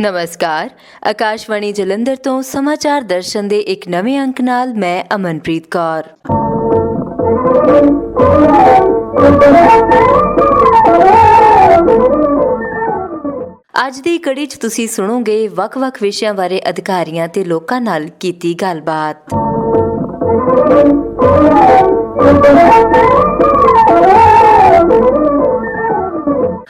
ਨਮਸਕਾਰ। ਆਕਾਸ਼ਵਾਣੀ ਜਲੰਧਰ ਤੋਂ ਸਮਾਚਾਰ ਦਰਸ਼ਨ ਦੇ ਇੱਕ ਨਵੇਂ ਅੰਕ ਨਾਲ ਮੈਂ ਅਮਨਪ੍ਰੀਤ ਕੌਰ। ਅੱਜ ਦੀ ਕੜੀ 'ਚ ਤੁਸੀਂ ਸੁਣੋਗੇ ਵੱਖ-ਵੱਖ ਵਿਸ਼ਿਆਂ ਬਾਰੇ ਅਧਿਕਾਰੀਆਂ ਤੇ ਲੋਕਾਂ ਨਾਲ ਕੀਤੀ ਗੱਲਬਾਤ।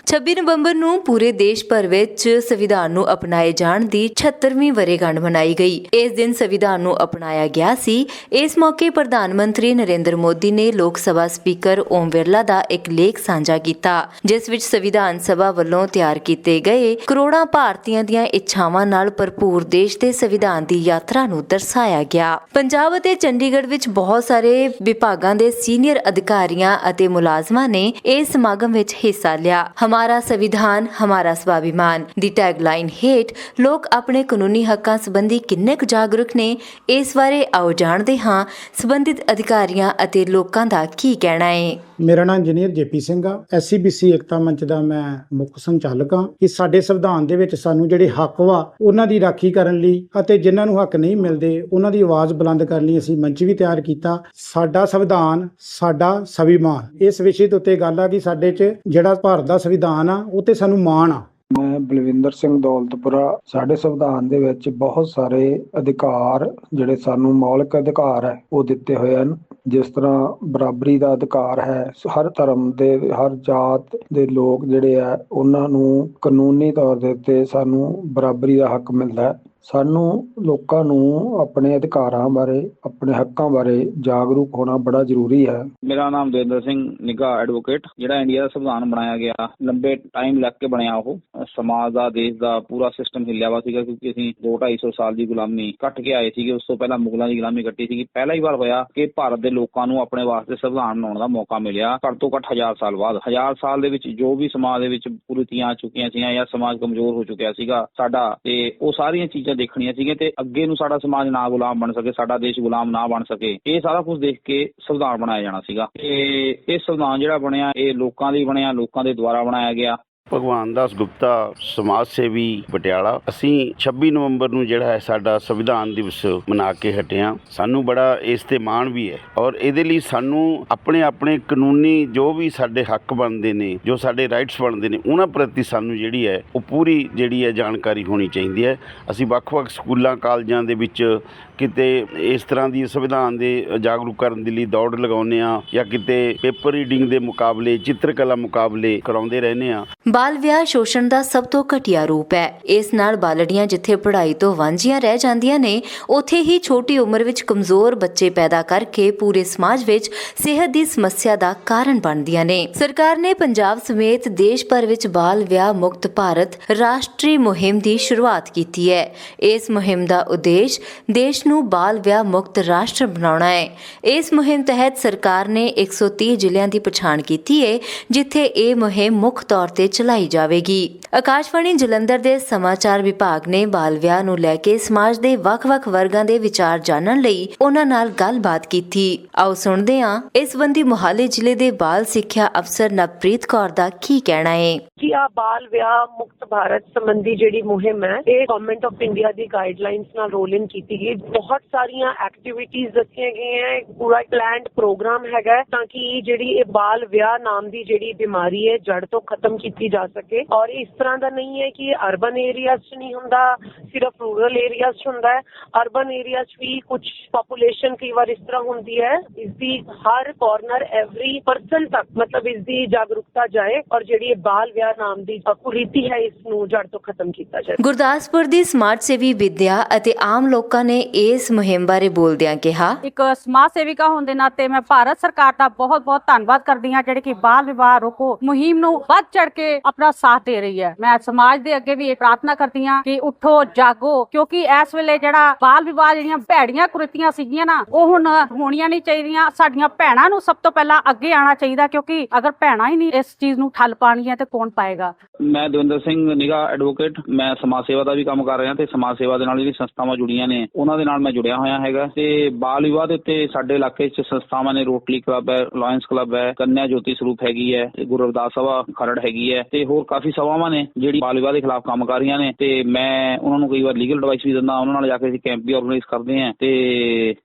26 ਨਵੰਬਰ ਨੂੰ ਪੂਰੇ ਦੇਸ਼ ਭਰ ਵਿੱਚ ਸੰਵਿਧਾਨ ਨੂੰ ਅਪਣਾਏ ਜਾਣ ਦੀ 76ਵੀਂ ਵਰ੍ਹੇਗੰਢ ਮਨਾਈ ਗਈ। ਇਸ ਦਿਨ ਸੰਵਿਧਾਨ ਨੂੰ ਅਪਣਾਇਆ ਗਿਆ ਸੀ। ਇਸ ਮੌਕੇ ਪ੍ਰਧਾਨ ਮੰਤਰੀ ਨਰਿੰਦਰ ਮੋਦੀ ਨੇ ਲੋਕ ਸਭਾ ਸਪੀਕਰ ਓਮ ਬਿਰਲਾ ਦਾ ਇੱਕ ਲੇਖ ਸਾਂਝਾ ਕੀਤਾ, ਜਿਸ ਵਿੱਚ ਸੰਵਿਧਾਨ ਸਭਾ ਵੱਲੋਂ ਤਿਆਰ ਕੀਤੇ ਗਏ ਕਰੋੜਾਂ ਭਾਰਤੀਆਂ ਦੀਆਂ ਇੱਛਾਵਾਂ ਨਾਲ ਭਰਪੂਰ ਦੇਸ਼ ਦੇ ਸੰਵਿਧਾਨ ਦੀ ਯਾਤਰਾ ਨੂੰ ਦਰਸਾਇਆ ਗਿਆ। ਪੰਜਾਬ ਅਤੇ ਚੰਡੀਗੜ੍ਹ ਵਿੱਚ ਬਹੁਤ ਸਾਰੇ ਵਿਭਾਗਾਂ ਦੇ ਸੀਨੀਅਰ ਅਧਿਕਾਰੀਆਂ ਅਤੇ ਮੁਲਾਜ਼ਮਾਂ ਨੇ ਇਸ ਸਮਾਗਮ ਵਿੱਚ ਹਿੱਸਾ ਲਿਆ। ਹਮਾਰਾ ਸੰਵਿਧਾਨ ਹਮਾਰਾ ਸਵਾਭਿਮਾਨ ਦੀ ਟੈਗਲਾਈਨ ਹੇਠ ਲੋਕ ਆਪਣੇ ਕਾਨੂੰਨੀ ਹੱਕਾਂ ਸੰਬੰਧੀ ਕਿੰਨੇ ਕੁ ਜਾਗਰੂਕ ਨੇ ਇਸ ਬਾਰੇ ਆਓ ਜਾਣਦੇ ਹਾਂ ਸੰਬੰਧਿਤ ਅਧਿਕਾਰੀਆਂ ਅਤੇ ਲੋਕਾਂ ਦਾ ਕੀ ਕਹਿਣਾ ਹੈ ਮੇਰਾ ਨਾਮ ਇੰਜੀਨੀਅਰ ਜੇਪੀ ਸਿੰਘ ਆ। ਐਸਸੀਬੀਸੀ ਏਕਤਾ ਮੰਚ ਦਾ ਮੈਂ ਮੁੱਖ ਸੰਚਾਲਕ ਆ। ਕਿ ਸਾਡੇ ਸੰਵਿਧਾਨ ਦੇ ਵਿੱਚ ਸਾਨੂੰ ਜਿਹੜੇ ਹੱਕ ਵਾ, ਉਹਨਾਂ ਦੀ ਰਾਖੀ ਕਰਨ ਲਈ ਅਤੇ ਜਿਨ੍ਹਾਂ ਨੂੰ ਹੱਕ ਨਹੀਂ ਮਿਲਦੇ, ਉਹਨਾਂ ਦੀ ਆਵਾਜ਼ ਬੁਲੰਦ ਕਰਨ ਲਈ ਅਸੀਂ ਮੰਚ ਵੀ ਤਿਆਰ ਕੀਤਾ। ਸਾਡਾ ਸੰਵਿਧਾਨ, ਸਾਡਾ ਸਵਿਮਾਨ। ਇਸ ਵਿਸ਼ੇ ਦੇ ਉੱਤੇ ਗੱਲ ਆ ਕਿ ਸਾਡੇ 'ਚ ਜਿਹੜਾ ਭਾਰਤ ਦਾ ਸੰਵਿਧਾਨ ਆ, ਉਹ ਤੇ ਸਾਨੂੰ ਮਾਣ ਆ। ਮੈਂ ਬਲਵਿੰਦਰ ਸਿੰਘ ਦੌਲਤਪੁਰਾ। ਸਾਡੇ ਸੰਵਿਧਾਨ ਦੇ ਵਿੱਚ ਬਹੁਤ ਸਾਰੇ ਅਧਿਕਾਰ ਜਿਹੜੇ ਸਾਨੂੰ ਮੌਲਿਕ ਅਧਿਕਾਰ ਹੈ, ਉਹ ਦਿੱਤੇ ਹੋਏ ਹਨ। ਜਿਸ ਤਰ੍ਹਾਂ ਬਰਾਬਰੀ ਦਾ ਅਧਿਕਾਰ ਹੈ, ਹਰ ਧਰਮ ਦੇ, ਹਰ ਜਾਤ ਦੇ ਲੋਕ ਜਿਹੜੇ ਆ, ਉਹਨਾਂ ਨੂੰ ਕਾਨੂੰਨੀ ਤੌਰ ਦੇ ਉੱਤੇ ਸਾਨੂੰ ਬਰਾਬਰੀ ਦਾ ਹੱਕ ਮਿਲਦਾ ਸਾਨੂੰ ਲੋਕਾਂ ਨੂੰ ਆਪਣੇ ਅਧਿਕਾਰਾਂ ਬਾਰੇ, ਆਪਣੇ ਹੱਕਾਂ ਬਾਰੇ ਜਾਗਰੂਕ ਹੋਣਾ ਬੜਾ ਜ਼ਰੂਰੀ ਹੈ। ਮੇਰਾ ਨਾਮ ਦੇਵਿੰਦਰ ਸਿੰਘ, ਨਿੱਘਾ ਐਡਵੋਕੇਟ। ਜਿਹੜਾ ਇੰਡੀਆ ਦਾ ਸੰਵਿਧਾਨ ਬਣਾਇਆ ਗਿਆ, ਲੰਬੇ ਟਾਈਮ ਲੱਗ ਕੇ ਬਣਿਆ ਉਹ। ਸਮਾਜ ਦਾ, ਦੇਸ਼ ਦਾ ਪੂਰਾ ਸਿਸਟਮ ਹਿੱਲਿਆ ਵਾ ਸੀਗਾ ਕਿਉਂਕਿ ਅਸੀਂ 2-250 ਸਾਲ ਦੀ ਗੁਲਾਮੀ ਕੱਟ ਕੇ ਆਏ ਸੀਗੇ। ਉਸ ਤੋਂ ਪਹਿਲਾਂ ਮੁਗਲਾਂ ਦੀ ਗੁਲਾਮੀ ਕੱਟੀ ਸੀਗੀ। ਪਹਿਲਾ ਹੀ ਵਾਰ ਹੋਇਆ ਕਿ ਭਾਰਤ ਦੇ ਲੋਕਾਂ ਨੂੰ ਆਪਣੇ ਵਾਸਤੇ ਸੰਵਿਧਾਨ ਬਣਾਉਣ ਦਾ ਮੌਕਾ ਮਿਲਿਆ। ਘੱਟ ਤੋਂ ਘੱਟ ਹਜ਼ਾਰ ਸਾਲ ਬਾਅਦ। ਹਜ਼ਾਰ ਸਾਲ ਦੇ ਵਿੱਚ ਜੋ ਵੀ ਸਮਾਜ ਦੇ ਵਿੱਚ ਕੁਰੀਤੀਆਂ ਆ ਚੁੱਕੀਆਂ ਸੀਗੀਆਂ ਜਾਂ ਸਮਾਜ ਕਮਜ਼ੋਰ ਹੋ ਚੁੱਕਿਆ ਸੀਗਾ, ਸਾਡਾ ਤੇ ਉਹ ਸਾਰੀਆਂ ਚੀਜ਼ਾਂ ਦੇਖਣੀਆਂ ਸੀਗੀਆਂ ਤੇ ਅੱਗੇ ਨੂੰ ਸਾਡਾ ਸਮਾਜ ਨਾ ਗੁਲਾਮ ਬਣ ਸਕੇ, ਸਾਡਾ ਦੇਸ਼ ਗੁਲਾਮ ਨਾ ਬਣ ਸਕੇ। ਇਹ ਸਾਰਾ ਕੁਝ ਦੇਖ ਕੇ ਸੰਵਿਧਾਨ ਬਣਾਇਆ ਜਾਣਾ ਸੀਗਾ। ਤੇ ਇਹ ਸੰਵਿਧਾਨ ਜਿਹੜਾ ਬਣਿਆ, ਇਹ ਲੋਕਾਂ ਲਈ ਬਣਿਆ, ਲੋਕਾਂ ਦੇ ਦੁਆਰਾ ਬਣਾਇਆ ਗਿਆ। ਭਗਵਾਨ ਦਾਸ ਗੁਪਤਾ ਸਮਾਜ ਸੇਵੀ ਪਟਿਆਲਾ। ਅਸੀਂ 26 ਨਵੰਬਰ ਨੂੰ ਜਿਹੜਾ ਹੈ ਸਾਡਾ ਸੰਵਿਧਾਨ ਦਿਵਸ ਮਨਾ ਕੇ ਹਟਿਆ ਸਾਨੂੰ ਬੜਾ ਇਸ ਤੇ ਮਾਣ ਵੀ ਹੈ ਔਰ ਇਹਦੇ ਲਈ ਸਾਨੂੰ ਆਪਣੇ ਆਪਣੇ ਕਾਨੂੰਨੀ ਜੋ ਵੀ ਸਾਡੇ ਹੱਕ ਬਣਦੇ ਨੇ, ਜੋ ਸਾਡੇ ਰਾਈਟਸ ਬਣਦੇ ਨੇ, ਉਹਨਾਂ ਪ੍ਰਤੀ ਸਾਨੂੰ ਜਿਹੜੀ ਹੈ ਉਹ ਪੂਰੀ ਜਿਹੜੀ ਹੈ ਜਾਣਕਾਰੀ ਹੋਣੀ ਚਾਹੀਦੀ ਹੈ। ਅਸੀਂ ਵੱਖ-ਵੱਖ ਸਕੂਲਾਂ, ਕਾਲਜਾਂ ਦੇ ਵਿੱਚ ਕਿਤੇ ਇਸ ਤਰ੍ਹਾਂ ਦੀ ਸੰਵਿਧਾਨ ਦੇ ਜਾਗਰੂਕ ਕਰਨ ਦੇ ਲਈ ਦੌੜ ਲਗਾਉਂਦੇ ਆ ਜਾਂ ਕਿਤੇ ਪੇਪਰ ਰੀਡਿੰਗ ਦੇ ਮੁਕਾਬਲੇ, ਚਿੱਤਰਕਲਾ ਮੁਕਾਬਲੇ ਕਰਾਉਂਦੇ ਰਹਿੰਦੇ ਆ ਬਾਲ ਵਿਆਹ ਸ਼ੋਸ਼ਣ ਦਾ ਸਭ ਤੋਂ ਘਟੀਆ ਰੂਪ ਹੈ। ਇਸ ਨਾਲ ਬਾਲੜੀਆਂ ਜਿੱਥੇ ਪੜ੍ਹਾਈ ਤੋਂ ਵਾਂਝੀਆਂ ਰਹਿ ਜਾਂਦੀਆਂ ਨੇ, ਉੱਥੇ ਹੀ ਛੋਟੀ ਉਮਰ ਵਿੱਚ ਕਮਜ਼ੋਰ ਬੱਚੇ ਪੈਦਾ ਕਰਕੇ ਪੂਰੇ ਸਮਾਜ ਵਿੱਚ ਸਿਹਤ ਦੀ ਸਮੱਸਿਆ ਦਾ ਕਾਰਨ ਬਣਦੀਆਂ ਨੇ। ਸਰਕਾਰ ਨੇ ਪੰਜਾਬ ਸਮੇਤ ਦੇਸ਼ ਭਰ ਵਿੱਚ ਬਾਲ ਵਿਆਹ ਮੁਕਤ ਭਾਰਤ ਰਾਸ਼ਟਰੀ ਮੁਹਿੰਮ ਦੀ ਸ਼ੁਰੂਆਤ ਕੀਤੀ ਹੈ। ਇਸ ਮੁਹਿੰਮ ਦਾ ਉਦੇਸ਼ ਦੇਸ਼ ਨੂੰ ਬਾਲ ਵਿਆਹ ਮੁਕਤ ਰਾਸ਼ਟਰ ਬਣਾਉਣਾ ਹੈ। ਇਸ ਮੁਹਿੰਮ ਤਹਿਤ ਸਰਕਾਰ ਨੇ 130 ਜ਼ਿਲ੍ਹਿਆਂ ਦੀ ਪਛਾਣ ਕੀਤੀ ਹੈ ਜਿੱਥੇ ਇਹ ਮੁਹਿੰਮ ਮੁੱਖ ਤੌਰ ਤੇ ਚਲਾਈ ਜਾਵੇਗੀ। ਆਕਾਸ਼ਵਾਣੀ ਜਲੰਧਰ ਦੇ ਸਮਾਚਾਰ ਵਿਭਾਗ ਨੇ ਬਾਲ ਵਿਆਹ ਨੂੰ ਲੈ ਕੇ ਸਮਾਜ ਦੇ ਵੱਖ-ਵੱਖ ਵਰਗਾਂ ਦੇ ਵਿਚਾਰ ਜਾਣਨ ਲਈ ਉਹਨਾਂ ਨਾਲ ਗੱਲਬਾਤ ਕੀਤੀ। ਆਓ ਸੁਣਦੇ ਹਾਂ, ਇਸ ਸੰਬੰਧੀ ਮੁਹਾਲੀ ਜ਼ਿਲ੍ਹੇ ਦੇ ਬਾਲ ਸਿੱਖਿਆ ਅਫਸਰ ਨਵਪ੍ਰੀਤ ਕੌਰ ਦਾ ਕੀ ਕਹਿਣਾ ਹੈ? ਕਿ ਆ ਬਾਲ ਵਿਆਹ ਮੁਕਤ ਭਾਰਤ ਸੰਬੰਧੀ ਜਿਹੜੀ ਮੁਹਿੰਮ ਹੈ, ਇਹ ਗਵਰਨਮੈਂਟ ਆਫ ਇੰਡੀਆ ਦੀ ਗਾਈਡਲਾਈਨਸ ਨਾਲ ਰੋਲ ਇਨ ਕੀਤੀ ਗਈ। ਬਹੁਤ ਸਾਰੀਆਂ ਐਕਟੀਵਿਟੀਜ਼ ਦੱਸੀਆਂ ਗਈਆਂ ਇੱਕ ਪੂਰਾ ਪਲਾਨਡ ਪ੍ਰੋਗਰਾਮ ਹੈਗਾ ਤਾਂ ਕਿ ਜਿਹੜੀ ਇਹ ਬਾਲ ਵਿਆਹ ਨਾਮ ਦੀ ਜਿਹੜੀ ਬਿਮਾਰੀ ਹੈ ਜੜ ਤੋਂ ਖਤਮ ਕੀਤੀ ਜਾ ਸਕੇ। ਔਰ ਇਸ ਤਰ੍ਹਾਂ ਦਾ ਨਹੀਂ ਹੈ ਕਿ ਅਰਬਨ ਏਰੀਆਜ਼ 'ਚ ਨਹੀਂ ਹੁੰਦਾ ਸਿਰਫ ਰੂਰਲ ਏਰੀਆਜ਼ 'ਚ ਹੁੰਦਾ ਹੈ। ਅਰਬਨ ਏਰੀਆਜ਼ 'ਚ ਵੀ ਕੁਝ ਪੋਪੂਲੇਸ਼ਨ ਕਈ ਵਾਰ ਇਸ ਤਰ੍ਹਾਂ ਹੁੰਦੀ ਹੈ ਇਸ ਦੀ ਹਰ ਕਾਰਨਰ ਐਵਰੀ ਪਰਸਨ ਤੱਕ ਮਤਲਬ ਇਸ ਦੀ ਜਾਗਰੂਕਤਾ ਜਾਏ ਔਰ ਜਿਹੜੀ ਇਹ ਬਾਲ ਵਿਆਹ ਨਾਮ ਦੀ ਕੁਰੀਤੀ ਹੈ ਇਸ ਨੂੰ ਜੜ ਤੋਂ ਖਤਮ ਕੀਤਾ ਜਾਏ। ਗੁਰਦਾਸਪੁਰ ਦੀ ਸਮਾਜ ਸੇਵੀ ਵਿਦਿਆ ਅਤੇ ਆਮ ਲੋਕਾਂ ਨੇ ਇਸ ਮੁਹਿੰਮ ਬਾਰੇ ਬੋਲਦਿਆਂ ਕਿਹਾ ਇੱਕ ਸਮਾਜ ਸੇਵਿਕਾ ਹੋਣ ਦੇ ਨਾਤੇ ਮੈਂ ਭਾਰਤ ਸਰਕਾਰ ਦਾ ਬਹੁਤ-ਬਹੁਤ ਧੰਨਵਾਦ ਕਰਦੀ ਹਾਂ ਜਿਹੜੀ ਕਿ ਬਾਲ ਵਿਵਾਹ ਰੋਕੋ ਮੁਹਿੰਮ ਨੂੰ ਵੱਧ ਚੜ ਕੇ ਆਪਣਾ ਸਾਥ ਦੇ ਰਹੀ ਹੈ। ਮੈਂ ਸਮਾਜ ਦੇ ਅੱਗੇ ਵੀ ਇਹ ਪ੍ਰਾਰਥਨਾ ਕਰਦੀ ਹਾਂ ਕਿ ਉੱਠੋ, ਜਾਗੋ, ਕਿਉਂਕਿ ਇਸ ਵੇਲੇ ਜਿਹੜਾ ਬਾਲ ਵਿਵਾਹ ਜਿਹੜੀਆਂ ਭੈੜੀਆਂ ਕੁਰੀਤੀਆਂ ਸੀਗੀਆਂ ਨਾ, ਉਹ ਹੁਣ ਹੋਣੀਆਂ ਨਹੀਂ ਚਾਹੀਦੀਆਂ। ਸਾਡੀਆਂ ਭੈਣਾਂ ਨੂੰ ਸਭ ਤੋਂ ਪਹਿਲਾਂ ਅੱਗੇ ਆਉਣਾ ਚਾਹੀਦਾ, ਕਿਉਂਕਿ ਅਗਰ ਭੈਣਾਂ ਹੀ ਨਹੀਂ ਇਸ ਚੀਜ਼ ਨੂੰ ਠੱਲ ਪਾਣਗੀਆਂ ਤੇ ਕੌਣ ਪਾਏਗਾ? ਮੈਂ ਦਵਿੰਦਰ ਸਿੰਘ ਨਿਗਾ ਐਡਵੋਕੇਟ ਮੈਂ ਸਮਾਜ ਸੇਵਾ ਦਾ ਵੀ ਕੰਮ ਕਰ ਰਿਹਾ ਤੇ ਸਮਾਜ ਸੇਵਾ ਦੇ ਨਾਲ ਜਿਹੜੀ ਸੰਸਥਾਵਾਂ ਜੁੜੀਆਂ ਨੇ, ਉਹਨਾਂ ਦੇ ਨਾਲ ਮੈਂ ਜੁੜਿਆ ਹੋਇਆ ਹੈਗਾ। ਤੇ ਬਾਲ ਵਿਵਾਹ ਦੇ ਉੱਤੇ ਸਾਡੇ ਇਲਾਕੇ 'ਚ ਸੰਸਥਾਵਾਂ ਨੇ ਰੋਟਰੀ ਕਲੱਬ ਹੈ ਲਾਇਨਸ ਕਲੱਬ ਹੈ, ਕੰਨਿਆ ਜੋਤੀ ਸਰੂਪ ਹੈਗੀ ਹੈ ਗੁਰੂ ਰਵਿਦਾਸ ਸਭਾ ਖਰੜ ਹੈਗੀ ਹੈ, ਤੇ ਤੇ ਹੋਰ ਕਾਫੀ ਸਭਾਵਾਂ ਨੇ ਜਿਹੜੀ ਬਾਲ ਵਿਵਾਹ ਦੇ ਖਿਲਾਫ ਕੰਮ ਕਰ ਰਹੀਆਂ ਨੇ ਤੇ ਮੈਂ ਉਹਨਾਂ ਨੂੰ ਕਈ ਵਾਰ ਲੀਗਲ ਐਡਵਾਈਸ ਵੀ ਦਿੰਦਾ, ਉਹਨਾਂ ਨਾਲ ਜਾ ਕੇ ਅਸੀਂ ਕੈਂਪ ਵੀ ਆਰਗੇਨਾਈਜ਼ ਕਰਦੇ ਹਾਂ ਤੇ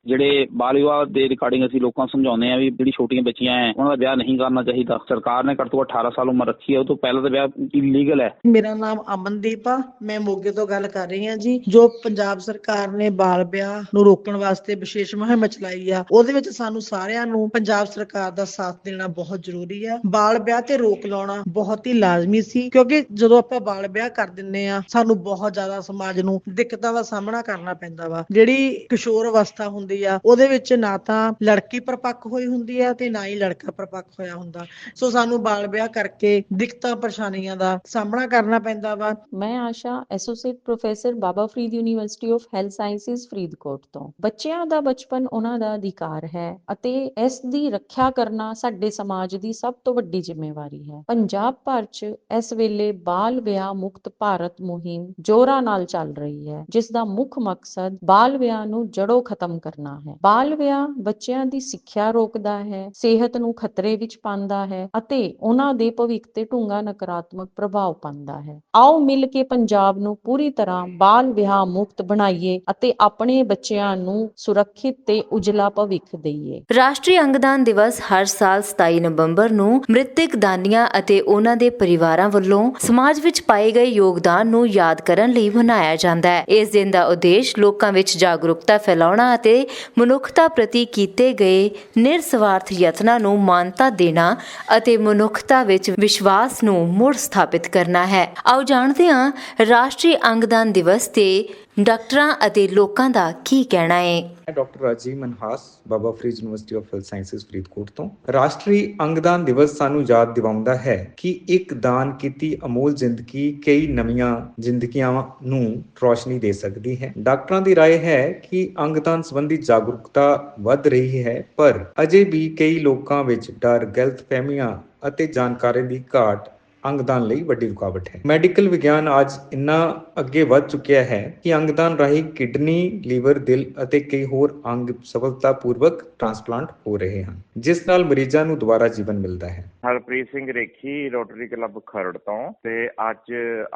ਜਿਹੜੇ ਬਾਲ ਵਿਵਾਹ ਦੇ ਰਿਗਾਰਡਿੰਗ ਅਸੀਂ ਲੋਕਾਂ ਨੂੰ ਸਮਝਾਉਂਦੇ ਆ ਵੀ ਜਿਹੜੀ ਛੋਟੀਆਂ ਬੱਚੀਆਂ ਐ ਉਹਨਾਂ ਦਾ ਵਿਆਹ ਨਹੀਂ ਕਰਨਾ ਚਾਹੀਦਾ। ਸਰਕਾਰ ਨੇ ਘੱਟ ਘੱਟ 18 ਸਾਲ ਉਮਰ ਰੱਖੀ ਹੈ, ਉਹ ਤੋਂ ਪਹਿਲਾਂ ਤਾਂ ਵਿਆਹ ਇਲੀਗਲ ਹੈ। ਮੇਰਾ ਨਾਮ ਅਮਨਦੀਪ ਆ, ਮੈਂ ਮੋਗੇ ਤੋਂ ਗੱਲ ਕਰ ਰਹੀ ਹਾਂ ਜੀ, ਜੋ ਪੰਜਾਬ ਸਰਕਾਰ ਨੇ ਬਾਲ ਵਿਆਹ ਨੂੰ ਰੋਕਣ ਵਾਸਤੇ ਵਿਸ਼ੇਸ਼ ਮੁਹਿੰਮ ਚਲਾਈ ਆ, ਉਹਦੇ ਵਿੱਚ ਸਾਨੂੰ ਸਾਰਿਆਂ ਨੂੰ ਪੰਜਾਬ ਸਰਕਾਰ ਦਾ ਸਾਥ ਦੇਣਾ ਬਹੁਤ ਜ਼ਰੂਰੀ ਆ। ਬਾਲ ਵਿਆਹ ਤੇ ਰੋਕ ਲਾਉਣਾ ਬਹੁਤ ਹੀ ਲਾਜ਼ਮੀ ਸੀ, ਕਿਉਂਕਿ ਜਦੋਂ ਆਪਾਂ ਬਾਲ ਵਿਆਹ ਕਰ ਦਿੰਨੇ ਆ ਸਾਨੂੰ ਬਹੁਤ ਜ਼ਿਆਦਾ ਸਮਾਜ ਨੂੰ ਦਿੱਕਤਾਂ ਦਾ ਸਾਹਮਣਾ ਕਰਨਾ ਪੈਂਦਾ ਵਾ। ਜਿਹੜੀ ਕਿਸ਼ੋਰ ਅਵਸਥਾ ਹੁੰਦੀ ਆ, ਉਹਦੇ ਵਿੱਚ ਨਾ ਤਾਂ ਲੜਕੀ ਪਰਪੱਕ ਹੋਈ ਹੁੰਦੀ ਆ ਤੇ ਨਾ ਹੀ ਲੜਕਾ ਪਰਪੱਕ ਹੋਇਆ ਹੁੰਦਾ। ਸੋ ਸਾਨੂੰ ਬਾਲ ਵਿਆਹ ਕਰਕੇ ਦਿੱਕਤਾਂ, ਪਰੇਸ਼ਾਨੀਆਂ ਦਾ ਸਾਹਮਣਾ ਕਰਨਾ ਪੈਂਦਾ ਵਾ। ਮੈਂ Asha associate professor Baba Farid university of health sciences Faridkot ਤੋਂ। ਬੱਚਿਆਂ ਦਾ ਬਚਪਨ ਉਹਨਾਂ ਦਾ ਅਧਿਕਾਰ ਹੈ ਅਤੇ ਇਸ ਦੀ ਰੱਖਿਆ ਕਰਨਾ ਸਾਡੇ ਸਮਾਜ ਦੀ ਸਭ ਤੋਂ ਵੱਡੀ ਜ਼ਿੰਮੇਵਾਰੀ ਹੈ। ਪੰਜਾਬ ਭਰ 'ਚ ਇਸ ਵੇਲੇ ਬਾਲ ਵਿਆਹ ਮੁਕਤ ਭਾਰਤ ਮੁਹਿੰਮ ਜ਼ੋਰਾਂ ਨਾਲ ਚੱਲ ਰਹੀ ਹੈ, ਜਿਸ ਦਾ ਮੁੱਖ ਮਕਸਦ ਬਾਲ ਵਿਆਹ ਨੂੰ ਜੜੋਂ ਖਤਮ ਕਰਨਾ ਹੈ। ਬਾਲ ਵਿਆਹ ਬੱਚਿਆਂ ਦੀ ਸਿੱਖਿਆ ਰੋਕਦਾ ਹੈ, ਸਿਹਤ ਨੂੰ ਖਤਰੇ ਵਿੱਚ ਪਾਉਂਦਾ ਹੈ ਅਤੇ ਉਹਨਾਂ ਦੇ ਭਵਿੱਖ ਤੇ ਡੂੰਘਾ ਨਕਾਰਾਤਮਕ ਪ੍ਰਭਾਵ ਪਾਉਂਦਾ ਹੈ। ਆਓ ਮਿਲ ਕੇ ਪੰਜਾਬ ਨੂੰ ਪੂਰੀ ਤਰ੍ਹਾਂ ਬਾਲ ਵਿਆਹ ਮੁਕਤ ਬਣਾਈਏ ਅਤੇ ਆਪਣੇ ਬੱਚਿਆਂ ਨੂੰ ਸੁਰੱਖਿਅਤ ਤੇ ਉਜਲਾ ਭਵਿੱਖ ਦੇਈਏ। ਰਾਸ਼ਟਰੀ ਅੰਗਦਾਨ ਦਿਵਸ ਹਰ ਸਾਲ 27 ਨਵੰਬਰ ਨੂੰ ਮ੍ਰਿਤਕ ਦਾਨੀਆਂ ਅਤੇ ਉਹਨਾਂ ਦੇ ਪਰਿਵਾਰਾਂ ਵੱਲੋਂ ਸਮਾਜ ਵਿੱਚ ਪਾਏ ਗਏ ਯੋਗਦਾਨ ਨੂੰ ਯਾਦ ਕਰਨ ਲਈ ਮਨਾਇਆ ਜਾਂਦਾ ਹੈ। ਇਸ ਦਿਨ ਦਾ ਉਦੇਸ਼ ਲੋਕਾਂ ਵਿੱਚ ਜਾਗਰੂਕਤਾ ਫੈਲਾਉਣਾ ਅਤੇ ਮਨੁੱਖਤਾ ਪ੍ਰਤੀ ਕੀਤੇ ਗਏ ਨਿਰਸਵਾਰਥ ਯਤਨਾਂ ਨੂੰ ਮਾਨਤਾ ਦੇਣਾ ਅਤੇ ਮਨੁੱਖਤਾ ਵਿੱਚ ਵਿਸ਼ਵਾਸ ਨੂੰ ਮੁੜ ਸਥਾਪਿਤ ਕਰਨਾ ਹੈ। ਆਓ ਜਾਣਦੇ ਹਾਂ, ਰਾਸ਼ਟਰੀ ਅੰਗਦਾਨ ਦਿਵਸ ਤੇ ਡਾਕਟਰਾਂ ਅਤੇ ਲੋਕਾਂ ਦਾ ਕੀ ਕਹਿਣਾ ਹੈ ਮੈਂ doctor Rajeev Manhas Baba Farid university of health sciences Faridkot ਤੋਂ ਰਾਸ਼ਟਰੀ ਅੰਗਦਾਨ ਦਿਵਸ ਸਾਨੂੰ ਯਾਦ ਦਿਵਾਉਂਦਾ ਹੈ ਕਿ ਇੱਕ ਦਾਨ ਕੀਤੀ ਅਮੋਲ ਜ਼ਿੰਦਗੀ ਕਈ ਨਵੀਆਂ ਜ਼ਿੰਦਗੀਆਂ ਨੂੰ ਰੋਸ਼ਨੀ ਦੇ ਸਕਦੀ ਹੈ ਡਾਕਟਰਾਂ ਦੀ رائے ਹੈ ਕਿ ਅੰਗਦਾਨ ਸੰਬੰਧੀ ਜਾਗਰੂਕਤਾ ਵੱਧ ਰਹੀ ਹੈ ਪਰ ਅਜੇ ਵੀ ਕਈ ਲੋਕਾਂ ਵਿੱਚ ਡਰ ਗਲਤਫਹਿਮੀਆਂ ਅਤੇ ਜਾਣਕਾਰੀ ਦੀ ਘਾਟ ਅੰਗਦਾਨ ਲਈ ਵੱਡੀ ਰੁਕਾਵਟ ਹੈ। ਮੈਡੀਕਲ ਵਿਗਿਆਨ ਅੱਜ ਇੰਨਾ ਅੱਗੇ ਵੱਧ ਚੁੱਕਿਆ ਹੈ ਕਿ ਅੰਗਦਾਨ ਰਾਹੀਂ ਕਿਡਨੀ, ਲੀਵਰ, ਦਿਲ ਅਤੇ ਕਈ ਹੋਰ ਅੰਗ ਸਫਲਤਾਪੂਰਵਕ ਟ੍ਰਾਂਸਪਲਾਂਟ ਹੋ ਰਹੇ ਹਨ, ਜਿਸ ਨਾਲ ਮਰੀਜ਼ਾਂ ਨੂੰ ਦੁਬਾਰਾ ਜੀਵਨ ਮਿਲਦਾ ਹੈ। ਹਰਪ੍ਰੀਤ ਸਿੰਘ ਰੇਖੀ, ਰੋਟਰੀ ਕਲੱਬ ਖਰੜ ਤੋਂ ਤੇ ਅੱਜ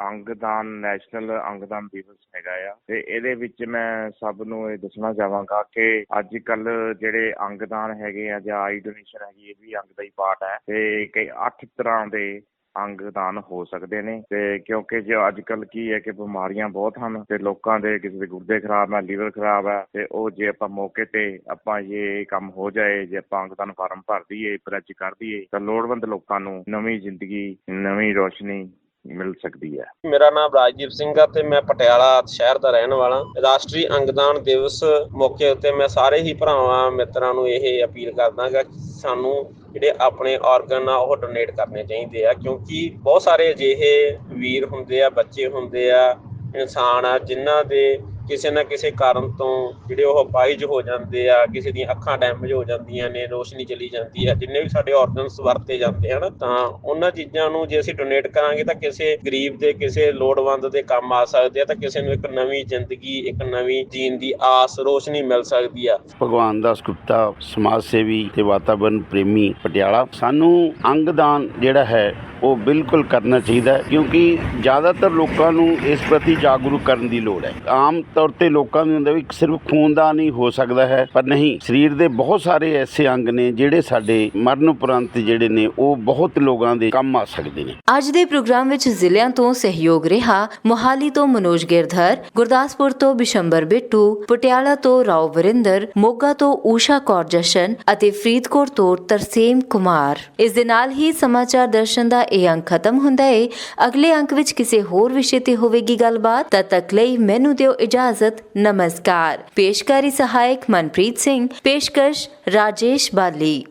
ਅੰਗਦਾਨ, ਨੈਸ਼ਨਲ ਅੰਗਦਾਨ ਦਿਵਸ ਹੈਗਾ ਆ। ਤੇ ਇਹਦੇ ਵਿੱਚ ਮੈਂ ਸਭ ਨੂੰ ਇਹ ਦੱਸਣਾ ਚਾਹਾਂਗਾ ਕਿ ਅੱਜ ਕੱਲ ਜਿਹੜੇ ਅੰਗਦਾਨ ਹੈਗੇ ਆ ਜਾਂ ਆਈ ਡੋਨੇਸ਼ਨ ਹੈਗੀ, ਇਹ ਵੀ ਅੰਗ ਦਾ ਹੀ ਪਾਰਟ ਹੈ। ਤੇ ਕਈ ਅੱਠ ਤਰ੍ਹਾਂ ਦੇ ਅੰਗਦਾਨ ਹੋ ਸਕਦੇ ਨੇ ਤੇ ਕਿਉਂਕਿ ਜੋ ਅੱਜ ਕੱਲ ਕੀ ਹੈ ਕਿ ਬਿਮਾਰੀਆਂ ਬਹੁਤ ਹਨ ਤੇ ਲੋਕਾਂ ਦੇ ਕਿਸੇ ਦੇ ਗੁਰਦੇ ਖਰਾਬ ਹੈ, ਲੀਵਰ ਖਰਾਬ ਹੈ ਤੇ ਉਹ ਜੇ ਆਪਾਂ ਮੌਕੇ ਤੇ ਆਪਾਂ ਇਹ ਕੰਮ ਹੋ ਜਾਏ, ਜੇ ਆਪਾਂ ਅੰਗਦਾਨ ਫਾਰਮ ਭਰ ਦਈਏ ਪਰਚ ਕਰ ਦਈਏ, ਤਾਂ ਲੋੜਵੰਦ ਲੋਕਾਂ ਨੂੰ ਨਵੀਂ ਜ਼ਿੰਦਗੀ, ਨਵੀਂ ਰੋਸ਼ਨੀ ਮਿਲ ਸਕਦੀ ਹੈ। ਮੇਰਾ ਨਾਮ ਰਾਜਦੀਪ ਸਿੰਘ ਆ ਤੇ ਮੈਂ ਪਟਿਆਲਾ ਸ਼ਹਿਰ ਦਾ ਰਹਿਣ ਵਾਲਾ। ਰਾਸ਼ਟਰੀ ਅੰਗਦਾਨ ਦਿਵਸ ਮੌਕੇ ਉੱਤੇ ਮੈਂ ਸਾਰੇ ਹੀ ਭਰਾਵਾਂ, ਮਿੱਤਰਾਂ ਨੂੰ ਇਹ ਅਪੀਲ ਕਰਦਾਗਾ ਕਿ ਸਾਨੂੰ ਜਿਹੜੇ ਆਪਣੇ ਆਰਗਨ ਆ, ਉਹ ਡੋਨੇਟ ਕਰਨੇ ਚਾਹੀਦੇ ਆ, ਕਿਉਂਕਿ ਬਹੁਤ ਸਾਰੇ ਅਜਿਹੇ ਵੀਰ ਹੁੰਦੇ ਆ, ਬੱਚੇ ਹੁੰਦੇ ਆ, ਇਨਸਾਨ ਆ, ਜਿਨ੍ਹਾਂ ਦੇ ਕਿਸੇ ਨਾ ਕਿਸੇ ਕਾਰਨ ਤੋਂ ਜਿਹੜੇ ਉਹ ਅਪਾਹਿਜ ਹੋ ਜਾਂਦੇ ਆ, ਕਿਸੇ ਦੀਆਂ ਅੱਖਾਂ ਡੈਮੇਜ ਹੋ ਜਾਂਦੀਆਂ ਨੇ, ਰੋਸ਼ਨੀ ਚਲੀ ਜਾਂਦੀ ਹੈ, ਜਿੰਨੇ ਵੀ ਸਾਡੇ ਆਰਗਨਸ ਵਰਤੇ ਜਾਂਦੇ ਹਨ, ਤਾਂ ਉਹਨਾਂ ਚੀਜ਼ਾਂ ਨੂੰ ਜੇ ਅਸੀਂ ਡੋਨੇਟ ਕਰਾਂਗੇ ਤਾਂ ਕਿਸੇ ਗਰੀਬ ਦੇ, ਕਿਸੇ ਲੋੜਵੰਦ ਦੇ ਕੰਮ ਆ ਸਕਦੇ ਆ, ਤਾਂ ਕਿਸੇ ਨੂੰ ਇੱਕ ਨਵੀਂ ਜ਼ਿੰਦਗੀ, ਇੱਕ ਨਵੀਂ ਜੀਣ ਦੀ ਆਸ, ਰੋਸ਼ਨੀ ਮਿਲ ਸਕਦੀ ਆ। ਭਗਵਾਨ ਦਾਸ ਗੁਪਤਾ ਸਮਾਜ ਸੇਵੀ ਤੇ ਵਾਤਾਵਰਣ ਪ੍ਰੇਮੀ ਪਟਿਆਲਾ, ਸਾਨੂੰ ਅੰਗਦਾਨ ਜਿਹੜਾ ਹੈ ਉਹ ਬਿਲਕੁਲ ਕਰਨਾ ਚਾਹੀਦਾ ਹੈ, ਕਿਉਂਕਿ ਜ਼ਿਆਦਾਤਰ ਲੋਕਾਂ ਨੂੰ ਇਸ ਪ੍ਰਤੀ ਜਾਗਰੂਕ ਕਰਨ ਦੀ ਲੋੜ ਹੈ। ਆਮ ਤੌਰ ਤੇ ਲੋਕਾਂ ਨੂੰ ਹੁੰਦਾ ਵੀ ਸਿਰਫ ਖੂਨਦਾਨ ਹੀ ਹੋ ਸਕਦਾ ਹੈ, ਪਰ ਨਹੀਂ, ਸਰੀਰ ਦੇ ਬਹੁਤ ਸਾਰੇ ਐਸੇ ਅੰਗ ਨੇ ਜਿਹੜੇ ਸਾਡੇ ਮਰਨ ਉਪਰੰਤ ਜਿਹੜੇ ਨੇ, ਉਹ ਬਹੁਤ ਲੋਕਾਂ ਦੇ ਕੰਮ ਆ ਸਕਦੇ ਨੇ। ਅੱਜ ਦੇ ਪ੍ਰੋਗਰਾਮ ਵਿੱਚ ਜ਼ਿਲ੍ਹਿਆਂ ਤੋਂ ਸਹਿਯੋਗ ਰਿਹਾ ਮੋਹਾਲੀ ਤੋਂ ਮਨੋਜ ਗਿਰਧਰ, ਗੁਰਦਾਸਪੁਰ ਤੋਂ ਬਿਸ਼ੰਬਰ ਬਿੱਟੂ, ਪਟਿਆਲਾ ਤੋਂ ਰਾਓ ਵਰਿੰਦਰ, ਮੋਗਾ ਤੋਂ ਊਸ਼ਾ ਕੌਰ ਜਸ਼ਨ ਅਤੇ ਫਰੀਦਕੋਟ ਤੋਂ ਤਰਸੇਮ ਕੁਮਾਰ। ਇਸ ਦੇ ਨਾਲ ਹੀ ਸਮਾਚਾਰ ਦਰਸ਼ਨ ਦਾ ਇਹ ਅੰਕ ਖਤਮ ਹੁੰਦਾ ਹੈ ਅਗਲੇ ਅੰਕ ਵਿੱਚ ਕਿਸੇ ਹੋਰ ਵਿਸ਼ੇ ਤੇ ਹੋਵੇਗੀ ਗੱਲਬਾਤ ਤਦ ਤੱਕ ਲਈ ਮੈਨੂੰ ਦਿਓ ਇਜਾਜ਼ਤ। ਨਮਸਕਾਰ। ਪੇਸ਼ਕਾਰੀ ਸਹਾਇਕ ਮਨਪ੍ਰੀਤ ਸਿੰਘ। ਪੇਸ਼ਕਸ਼ ਰਾਜੇਸ਼ ਬਾਲੀ।